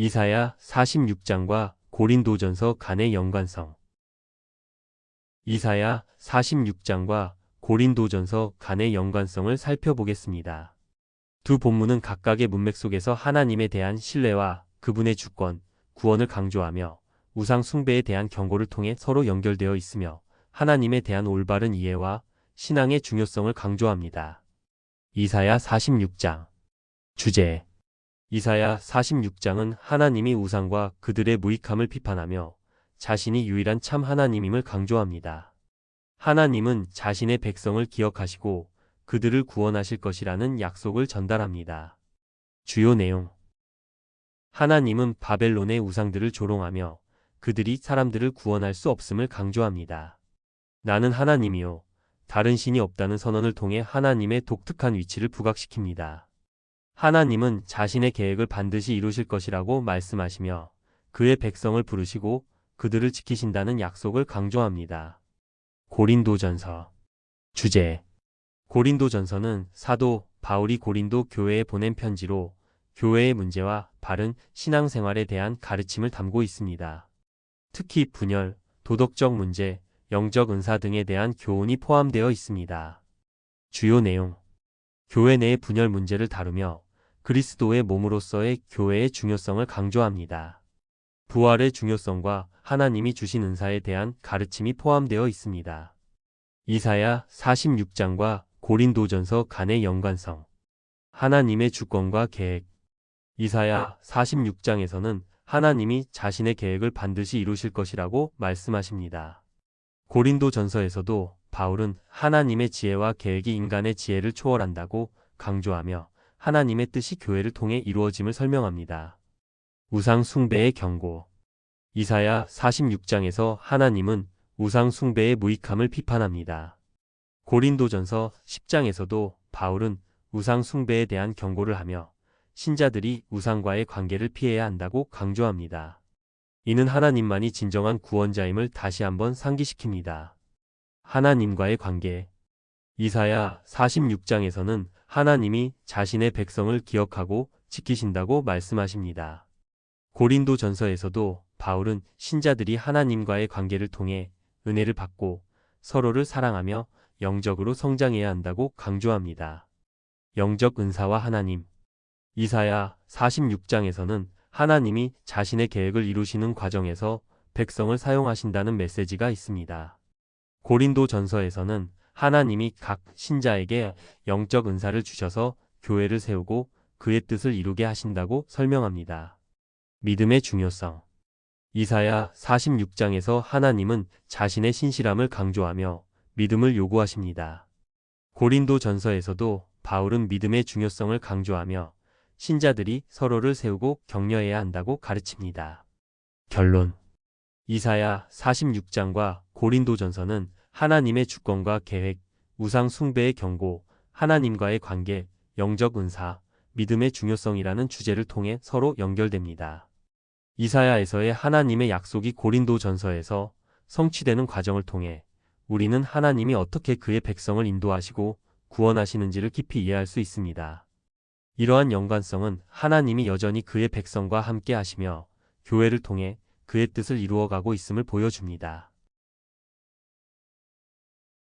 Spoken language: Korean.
이사야 46장과 고린도전서 간의 연관성 이사야 46장과 고린도전서 간의 연관성을 살펴보겠습니다. 두 본문은 각각의 문맥 속에서 하나님에 대한 신뢰와 그분의 주권, 구원을 강조하며 우상 숭배에 대한 경고를 통해 서로 연결되어 있으며 하나님에 대한 올바른 이해와 신앙의 중요성을 강조합니다. 이사야 46장 주제 이사야 46장은 하나님이 우상과 그들의 무익함을 비판하며 자신이 유일한 참 하나님임을 강조합니다. 하나님은 자신의 백성을 기억하시고 그들을 구원하실 것이라는 약속을 전달합니다. 주요 내용 하나님은 바벨론의 우상들을 조롱하며 그들이 사람들을 구원할 수 없음을 강조합니다. 나는 하나님이요. 다른 신이 없다는 선언을 통해 하나님의 독특한 위치를 부각시킵니다. 하나님은 자신의 계획을 반드시 이루실 것이라고 말씀하시며 그의 백성을 부르시고 그들을 지키신다는 약속을 강조합니다. 고린도전서 주제 고린도전서는 사도 바울이 고린도 교회에 보낸 편지로 교회의 문제와 바른 신앙생활에 대한 가르침을 담고 있습니다. 특히 분열, 도덕적 문제, 영적 은사 등에 대한 교훈이 포함되어 있습니다. 주요 내용 교회 내의 분열 문제를 다루며 그리스도의 몸으로서의 교회의 중요성을 강조합니다. 부활의 중요성과 하나님이 주신 은사에 대한 가르침이 포함되어 있습니다. 이사야 46장과 고린도전서 간의 연관성 하나님의 주권과 계획 이사야 46장에서는 하나님이 자신의 계획을 반드시 이루실 것이라고 말씀하십니다. 고린도 전서에서도 바울은 하나님의 지혜와 계획이 인간의 지혜를 초월한다고 강조하며 하나님의 뜻이 교회를 통해 이루어짐을 설명합니다. 우상 숭배의 경고 이사야 46장에서 하나님은 우상 숭배의 무익함을 비판합니다. 고린도전서 10장에서도 바울은 우상 숭배에 대한 경고를 하며 신자들이 우상과의 관계를 피해야 한다고 강조합니다. 이는 하나님만이 진정한 구원자임을 다시 한번 상기시킵니다. 하나님과의 관계 이사야 46장에서는 하나님이 자신의 백성을 기억하고 지키신다고 말씀하십니다. 고린도 전서에서도 바울은 신자들이 하나님과의 관계를 통해 은혜를 받고 서로를 사랑하며 영적으로 성장해야 한다고 강조합니다. 영적 은사와 하나님 이사야 46장에서는 하나님이 자신의 계획을 이루시는 과정에서 백성을 사용하신다는 메시지가 있습니다. 고린도 전서에서는 하나님이 각 신자에게 영적 은사를 주셔서 교회를 세우고 그의 뜻을 이루게 하신다고 설명합니다. 믿음의 중요성 이사야 46장에서 하나님은 자신의 신실함을 강조하며 믿음을 요구하십니다. 고린도 전서에서도 바울은 믿음의 중요성을 강조하며 신자들이 서로를 세우고 격려해야 한다고 가르칩니다. 결론 이사야 46장과 고린도전서는 하나님의 주권과 계획, 우상 숭배의 경고, 하나님과의 관계, 영적 은사, 믿음의 중요성이라는 주제를 통해 서로 연결됩니다. 이사야에서의 하나님의 약속이 고린도 전서에서 성취되는 과정을 통해 우리는 하나님이 어떻게 그의 백성을 인도하시고 구원하시는지를 깊이 이해할 수 있습니다. 이러한 연관성은 하나님이 여전히 그의 백성과 함께 하시며 교회를 통해 그의 뜻을 이루어가고 있음을 보여줍니다.